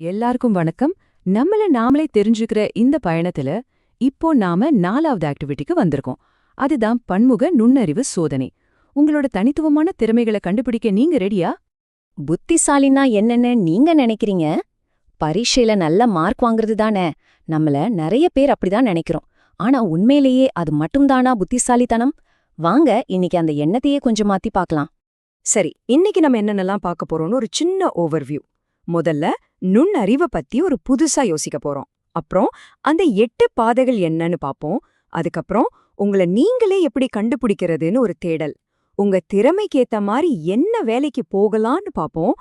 எல்லாருக்கும் வணக்கம். நம்மள நாமளே தெரிஞ்சுக்கிற இந்த பயணத்துல இப்போ நாம நாலாவது ஆக்டிவிட்டிக்கு வந்திருக்கோம். அதுதான் பன்முக நுண்ணறிவு சோதனை. உங்களோட தனித்துவமான திறமைகளை கண்டுபிடிக்க நீங்க ரெடியா? புத்திசாலின்னா என்னன்னு நீங்க நினைக்கிறீங்க? பரீட்சையில நல்ல மார்க் வாங்குறது தானே? நம்மள நிறைய பேர் அப்படிதான் நினைக்கிறோம். ஆனா உண்மையிலேயே அது மட்டும்தானா புத்திசாலித்தனம்? வாங்க இன்னைக்கு அந்த எண்ணத்தையே கொஞ்சம் மாத்தி பார்க்கலாம். சரி இன்னைக்கு நம்ம என்னென்னலாம் பார்க்க போறோம்னு ஒரு சின்ன ஓவர்வியூ முதல்ல நுண்ணறிவை பத்தி ஒரு புதுசா யோசிக்க போறோம். அப்புறம் அந்த எட்டு பாதைகள் என்னன்னு பாப்போம். அதுக்கப்புறம் உங்களை நீங்களே எப்படி கண்டுபிடிக்கிறதுன்னு ஒரு தேடல். உங்க திறமைக்கேத்த மாதிரி என்ன வேலைக்கு போகலான்னு பாப்போம்.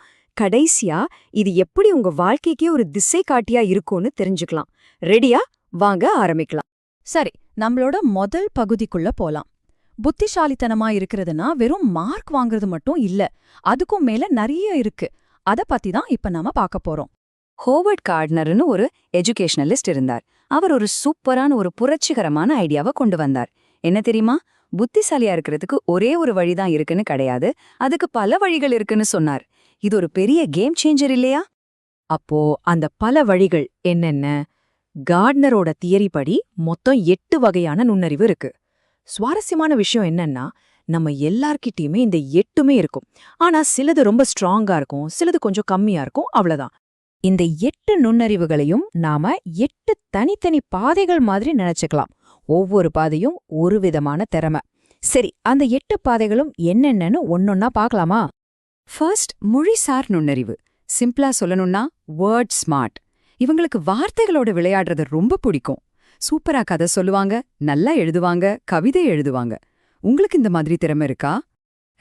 கடைசியா இது எப்படி உங்க வாழ்க்கைக்கே ஒரு திசை காட்டியா இருக்கும்னு தெரிஞ்சுக்கலாம். ரெடியா? வாங்க ஆரம்பிக்கலாம். சரி நம்மளோட முதல் பகுதிக்குள்ள போலாம். புத்திசாலித்தனமா இருக்கிறதுனா வெறும் மார்க் வாங்குறது மட்டும் இல்ல அதுக்கும் மேல நிறைய இருக்கு. அத பத்தி தான் இப்ப நாம பார்க்க போறோம். ஹோவர்ட் கார்ட்னர்னு ஒரு எஜுகேஷனலிஸ்ட் இருந்தார். அவர் ஒரு சூப்பரான ஒரு புரட்சிகரமான ஐடியாவை கொண்டு வந்தார். என்ன தெரியுமா? புத்திசாலியா இருக்கிறதுக்கு ஒரே ஒரு வழிதான் இருக்குன்னு கிடையாது. அதுக்கு பல வழிகள் இருக்குன்னு சொன்னார். இது ஒரு பெரிய கேம் சேஞ்சர் இல்லையா? அப்போ அந்த பல வழிகள் என்னென்ன? கார்ட்னரோட தியரி படி மொத்தம் எட்டு வகையான நுண்ணறிவு இருக்கு. சுவாரஸ்யமான விஷயம் என்னன்னா நம்ம எல்லார்கிட்டயுமே இந்த எட்டுமே இருக்கும். ஆனா சிலது ரொம்ப ஸ்ட்ராங்கா இருக்கும் சிலது கொஞ்சம் கம்மியா இருக்கும் அவ்வளவுதான். இந்த எட்டு நுண்ணறிவுகளையும் நாம எட்டு தனித்தனி பாதைகள் மாதிரி நினைச்சுக்கலாம். ஒவ்வொரு பாதையும் ஒரு விதமான திறமை. சரி அந்த எட்டு பாதைகளும் என்னென்னு ஒன்னொன்னா பார்க்கலாமா ஃபர்ஸ்ட் மொழிசார் நுண்ணறிவு. சிம்பிளா சொல்லணும்னா வேர்ட் ஸ்மார்ட் இவங்களுக்கு வார்த்தைகளோட விளையாடுறது ரொம்ப பிடிக்கும். சூப்பரா கதை சொல்லுவாங்க நல்லா எழுதுவாங்க கவிதை எழுதுவாங்க. உங்களுக்கு இந்த மாதிரி திறமை இருக்கா?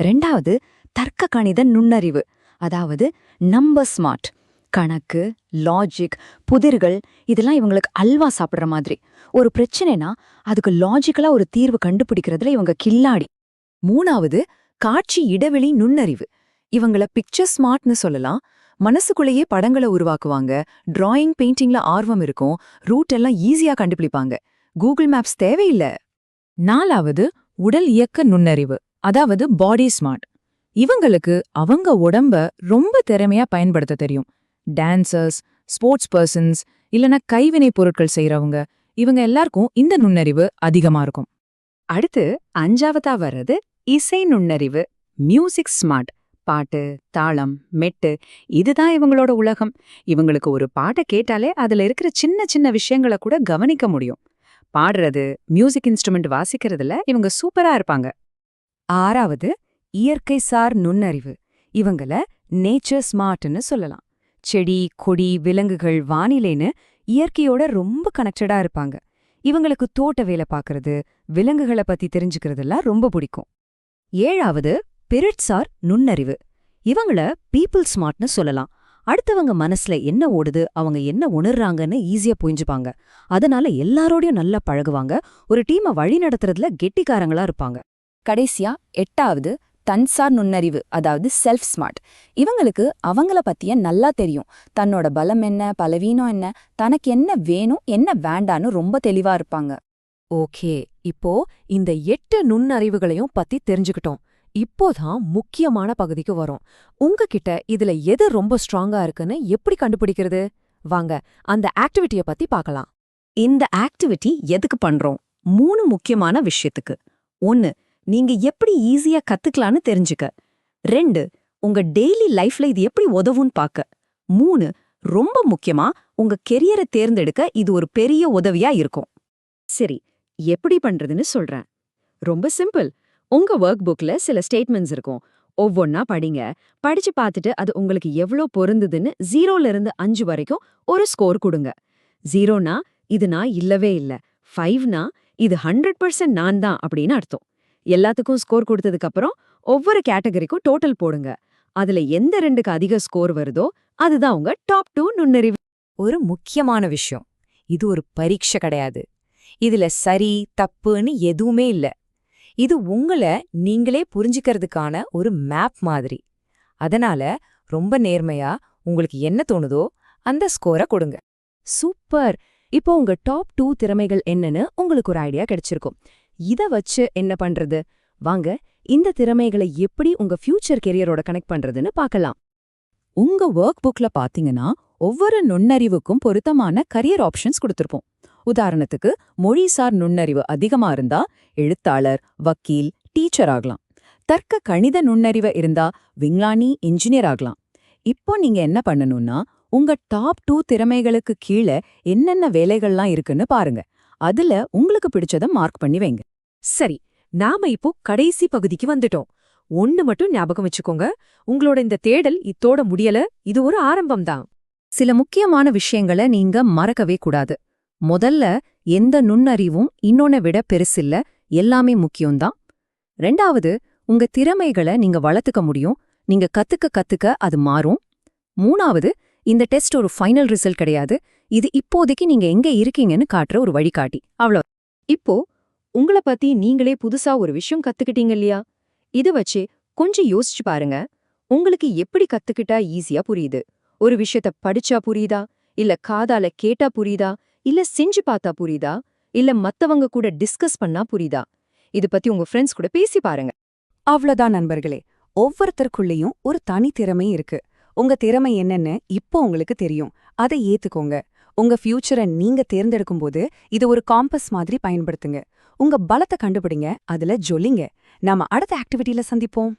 ரெண்டாவது தர்க்க கணித நுண்ணறிவு அதாவது நம்ப ஸ்மார்ட் கணக்கு லாஜிக் புதிர்கள் இதெல்லாம் இவங்களுக்கு அல்வா சாப்பிடுற மாதிரி. ஒரு பிரச்சனைனா அதுக்கு லாஜிக்கலா ஒரு தீர்வு கண்டுபிடிக்கிறதுல இவங்க கில்லாடி. மூணாவது காட்சி இடைவெளி நுண்ணறிவு. இவங்கள பிக்சர் ஸ்மார்ட்னு சொல்லலாம். மனசுக்குள்ளேயே படங்களை உருவாக்குவாங்க. டிராயிங் பெயிண்டிங்ல ஆர்வம் இருக்கும். ரூட் எல்லாம் ஈஸியா கண்டுபிடிப்பாங்க. கூகுள் மேப்ஸ் தேவையில்ல. நாலாவது உடல் இயக்க நுண்ணறிவு அதாவது பாடி ஸ்மார்ட் இவங்களுக்கு அவங்க உடம்ப ரொம்ப திறமையா பயன்படுத்த தெரியும். டான்சர்ஸ் ஸ்போர்ட்ஸ் பர்சன்ஸ் இல்லனா கைவினை பொருட்கள் செய்றவங்க இவங்க எல்லாருக்கும் இந்த நுண்ணறிவு அதிகமா இருக்கும். அடுத்து அஞ்சாவதா வர்றது இசை நுண்ணறிவு மியூசிக் ஸ்மார்ட் பாட்டு தாளம் மெட்டு இதுதான் இவங்களோட உலகம். இவங்களுக்கு ஒரு பாட்டை கேட்டாலே அதுல இருக்கிற சின்ன சின்ன விஷயங்களை கூட கவனிக்க முடியும். பாடுறது மியூசிக் இன்ஸ்ட்ருமெண்ட் வாசிக்கிறதுல இவங்க சூப்பரா இருப்பாங்க. ஆறாவது இயற்கை சார் நுண்ணறிவு. இவங்கள நேச்சர் ஸ்மார்ட்னு சொல்லலாம். செடி கொடி விலங்குகள் வானிலைன்னு இயற்கையோட ரொம்ப கனெக்டடா இருப்பாங்க. இவங்களுக்கு தோட்ட வேலை பார்க்கறது விலங்குகளை பத்தி தெரிஞ்சுக்கிறதெல்லாம் ரொம்ப பிடிக்கும். ஏழாவது பிரிட்சார் நுண்ணறிவு. இவங்கள பீப்புள் ஸ்மார்ட்னு சொல்லலாம். அடுத்தவங்க மனசுல என்ன ஓடுது அவங்க என்ன உணர்றாங்கன்னு ஈஸியா புரிஞ்சுப்பாங்க. அதனால எல்லாரோடையும் நல்லா பழகுவாங்க. ஒரு டீமை வழி நடத்துறதுல கெட்டிக்காரங்களா இருப்பாங்க. கடைசியா எட்டாவது தன்சார் நுண்ணறிவு அதாவது செல்ஃப் ஸ்மார்ட் இவங்களுக்கு அவங்கள பத்திய நல்லா தெரியும். தன்னோட பலம் என்ன பலவீனம் என்ன தனக்கு என்ன வேணும் என்ன வேண்டான்னு ரொம்ப தெளிவா இருப்பாங்க. ஓகே இப்போ இந்த எட்டு நுண்ணறிவுகளையும் பத்தி தெரிஞ்சுக்கிட்டோம். இப்போதான் முக்கியமான பகுதிக்கு வரும். உங்ககிட்ட இதுல எது ரொம்ப ஸ்ட்ராங்கா இருக்குன்னு எப்படி கண்டுபிடிக்கிறது? வாங்க அந்த ஆக்டிவிட்டிய பத்தி பார்க்கலாம் இந்த ஆக்டிவிட்டி எதுக்கு பண்றோம்? மூணு முக்கியமான விஷயத்துக்கு. ஒன்னு நீங்க எப்படி ஈஸியா கத்துக்கலான்னு தெரிஞ்சுக்க. ரெண்டு உங்க டெய்லி லைஃப்ல இது எப்படி உதவும்னு பார்க்க மூணு ரொம்ப முக்கியமா உங்க கெரியரை தேர்ந்தெடுக்க இது ஒரு பெரிய உதவியா இருக்கும். சரி எப்படி பண்றதுன்னு சொல்றேன். ரொம்ப சிம்பிள். உங்க ஒர்க் புக்ல சில ஸ்டேட்மெண்ட்ஸ் இருக்கும். ஒவ்வொன்னா படிங்க. படிச்சு பார்த்துட்டு அது உங்களுக்கு எவ்வளோ பொருந்துதுன்னு ஜீரோல இருந்து அஞ்சு வரைக்கும் ஒரு ஸ்கோர் கொடுங்க. ஜீரோனா இது நான் இல்லவே இல்ல. ஃபைவ்னா இது ஹண்ட்ரட் பர்சன்ட் நான் தான் அப்படின்னு அர்த்தம். எல்லாத்துக்கும் ஸ்கோர் கொடுத்ததுக்கு அப்புறம் ஒவ்வொரு கேட்டகரிக்கும் டோட்டல் போடுங்க. அதுல எந்த ரெண்டுக்கு அதிக ஸ்கோர் வருதோ அதுதான் உங்க டாப் டூ நுண்ணறிவு. ஒரு முக்கியமான விஷயம். இது ஒரு பரீட்சை கிடையாது. இதுல சரி தப்புன்னு எதுவுமே இல்ல. இது உங்கள நீங்களே புரிஞ்சுக்கிறதுக்கான ஒரு மேப் மாதிரி. அதனால ரொம்ப நேர்மையா உங்களுக்கு என்ன தோணுதோ அந்த ஸ்கோரை கொடுங்க. சூப்பர் இப்போ உங்க டாப் டூ திறமைகள் என்னன்னு உங்களுக்கு ஒரு ஐடியா கிடைச்சிருக்கும். இத வச்சு என்ன பண்றது? வாங்க இந்த திறமைகளை எப்படி உங்க ஃபியூச்சர் கெரியரோட கனெக்ட் பண்றதுன்னு பார்க்கலாம். உங்க ஒர்க் புக்ல பாத்தீங்கன்னா ஒவ்வொரு நுண்ணறிவுக்கும் பொருத்தமான கரியர் ஆப்ஷன்ஸ் கொடுத்திருப்போம். உதாரணத்துக்கு மொழிசார் நுண்ணறிவு அதிகமா இருந்தா எழுத்தாளர் வக்கீல் டீச்சர் ஆகலாம். தர்க்க கணித நுண்ணறிவு இருந்தா விஞ்ஞானி இன்ஜினியர் ஆகலாம். இப்போ நீங்க என்ன பண்ணணும்னா உங்க டாப் டூ திறமைகளுக்கு கீழே என்னென்ன வேலைகள்லாம் இருக்குன்னு பாருங்க. அதுல உங்களுக்கு பிடிச்சத மார்க் பண்ணி வைங்க. சரி நாம இப்போ கடைசி பகுதிக்கு வந்துட்டோம். ஒன்னு மட்டும் ஞாபகம் வச்சுக்கோங்க. உங்களோட இந்த தேடல் இத்தோட முடியல. இது ஒரு ஆரம்பம் தான் சில முக்கியமான விஷயங்களை நீங்க மறக்கவே கூடாது. முதல்ல எந்த நுண்ணறிவும் இன்னொன்ன விட பெருசில்ல எல்லாமே முக்கியம்தான். ரெண்டாவது உங்க திறமைகளை நீங்க வளர்த்துக்க முடியும். நீங்க கத்துக்க கத்துக்க அது மாறும். மூணாவது இந்த டெஸ்ட் ஒரு ஃபைனல் ரிசல்ட் கிடையாது. இது இப்போதைக்கு நீங்க எங்க இருக்கீங்கன்னு காட்டுற ஒரு வழிகாட்டி. அவ்வளோ இப்போ உங்கள பத்தி நீங்களே புதுசா ஒரு விஷயம் கத்துக்கிட்டீங்க இல்லையா? இத வச்சு கொஞ்சம் யோசிச்சு பாருங்க. உங்களுக்கு எப்படி கத்துக்கிட்டா ஈஸியா புரியுது? ஒரு விஷயத்த படிச்சா புரியுதா? இல்ல காதால கேட்டா புரியுதா? இல்ல செஞ்சு பார்த்தா புரியுதா? இல்ல மத்தவங்க கூட டிஸ்கஸ் பண்ணா புரியுதா? இது பத்தி உங்க ஃப்ரெண்ட்ஸ் கூட பேசி பாருங்க. அவ்வளவுதான் நண்பர்களே. ஒவ்வொருத்தருக்குள்ளேயும் ஒரு தனி திறமை இருக்கு. உங்க திறமை என்னன்னு இப்போ உங்களுக்கு தெரியும். அதை ஏத்துக்கோங்க. உங்க ஃபியூச்சரை நீங்க தேர்ந்தெடுக்கும் போது இது ஒரு காம்பஸ் மாதிரி பயன்படுத்துங்க. உங்க பலத்தை கண்டுபிடிங்க அதுல ஜொலிங்க நாம அடுத்த ஆக்டிவிட்டில சந்திப்போம்.